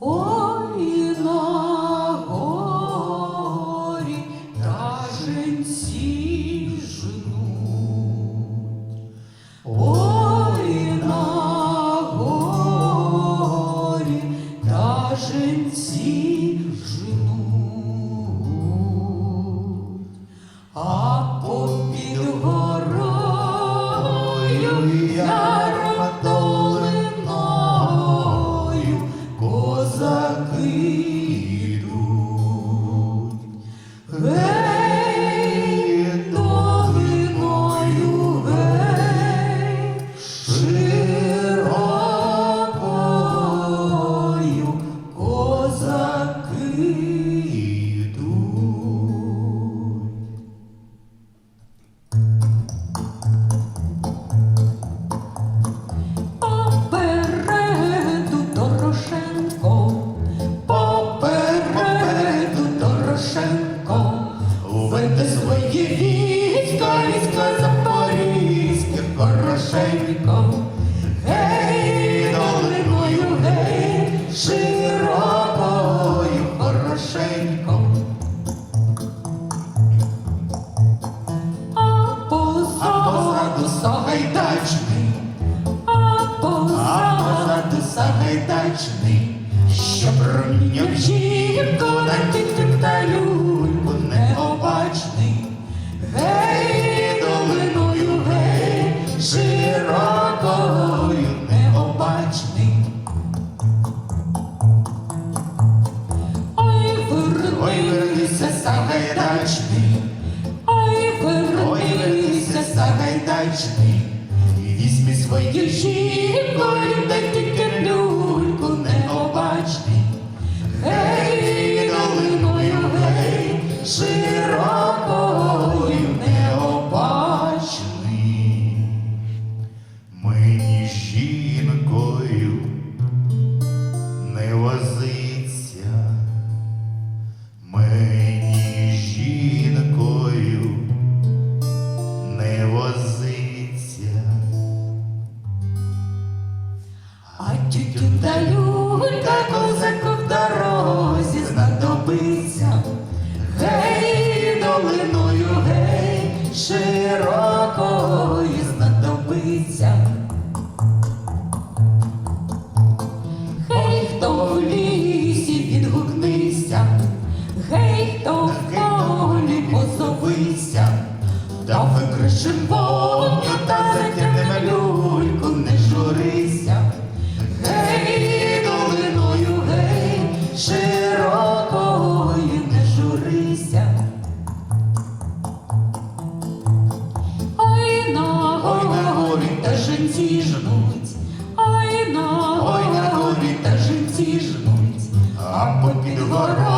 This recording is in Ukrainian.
Ой, на горі таженці жнуть. Сагайдачний, що проміняв жінку на тік та люльку необачний. Гей, долиною, гей, широкою необачний. Ой, вернися, Сагайдачний, ой, вернися, Сагайдачний, візьми свою жінку, тютю та люлька козаку в дорозі знадобиться. Гей, долиною, гей, широкою знадобиться. Гей, хто в лісі відгукнися, гей, хто в полі позовися, та викришим вогню та затягнемо люльку, та жінці жнуть, ой, на горі та жінці жнуть, А горою я